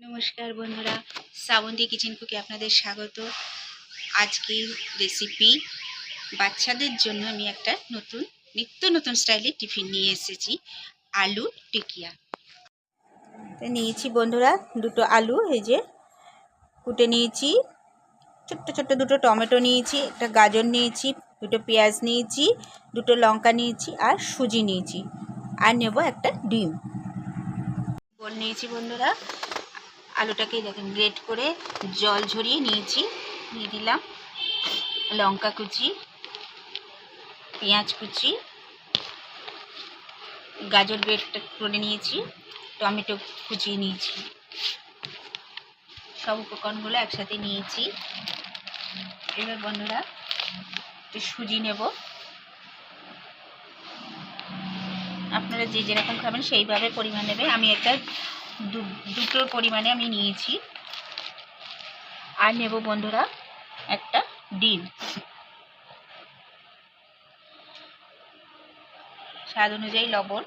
নমস্কার বন্ধুরা, শ্রাবন্তী কিচেন কুকে আপনাদের স্বাগত। আজকের রেসিপি বাচ্চাদের জন্য আমি একটা নতুন, নিত্য নতুন স্টাইলে টিফিন নিয়ে এসেছি, আলু টিকিয়া। নিয়েছি বন্ধুরা দুটো আলু, এই যে কুটে নিয়েছি, ছোট্ট ছোট্ট দুটো টমেটো নিয়েছি, একটা গাজর নিয়েছি, দুটো পেঁয়াজ নিয়েছি, দুটো লঙ্কা নিয়েছি আর সুজি নিয়েছি, আর নেব একটা ডিম। বল নিয়েছি বন্ধুরা আলুটাকে দেখেন গ্রেট করে জল ঝরিয়ে নিয়েছি। দিয়ে দিলাম লঙ্কা কুচি, পেঁয়াজ কুচি, গাজর গ্রেটটা করে নিয়েছি, টমেটো কুচিয়ে নিয়েছি। সব উপকরণগুলো একসাথে নিয়েছি। এবার বন্ধুরা একটু সুজি নেব। আপনারা যে যেরকম খাবেন সেইভাবে পরিমাণ নেবে আমি একটা দু- দুটোর পরিমাণে আমি নিয়েছি। আর নেব বন্ধুরা একটা ডিম। স্বাদ অনুযায়ী লবণ।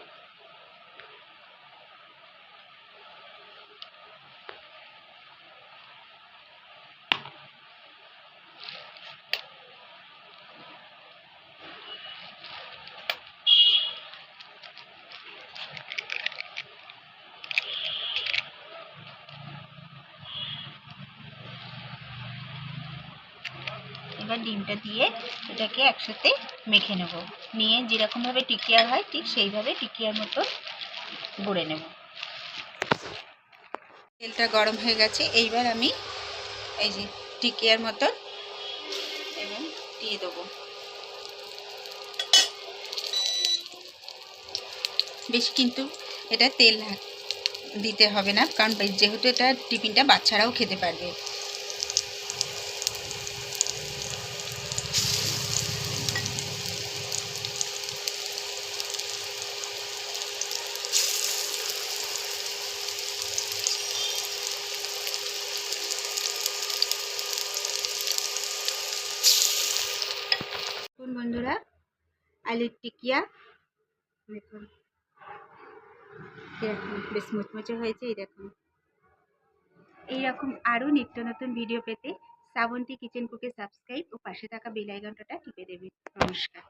এবার ডিমটা দিয়ে এটাকে একসাথে মেখে নেব। নিয়ে যেরকমভাবে টিকিয়া হয়, ঠিক সেইভাবে টিকিয়ার মতো গড়ে নেব। তেলটা গরম হয়ে গেছে, এইবার আমি এই যে টিকিয়ার মতন এবং দিয়ে দেবো। বেশি কিন্তু এটা তেল দিতে হবে না, কারণ যেহেতু এটা টিফিনটা বাচ্চারাও খেতে পারবে। দেখুন বন্ধুরা আলুর টিকিয়া দেখুন দেখুন বেশ মুচমুচে হয়েছে, এই দেখুন। এইরকম আরও নিত্য নতুন ভিডিও পেতে শ্রাবন্তী কিচেন কুকে সাবস্ক্রাইব ও পাশে থাকা বেল টিপে দেবেন। নমস্কার।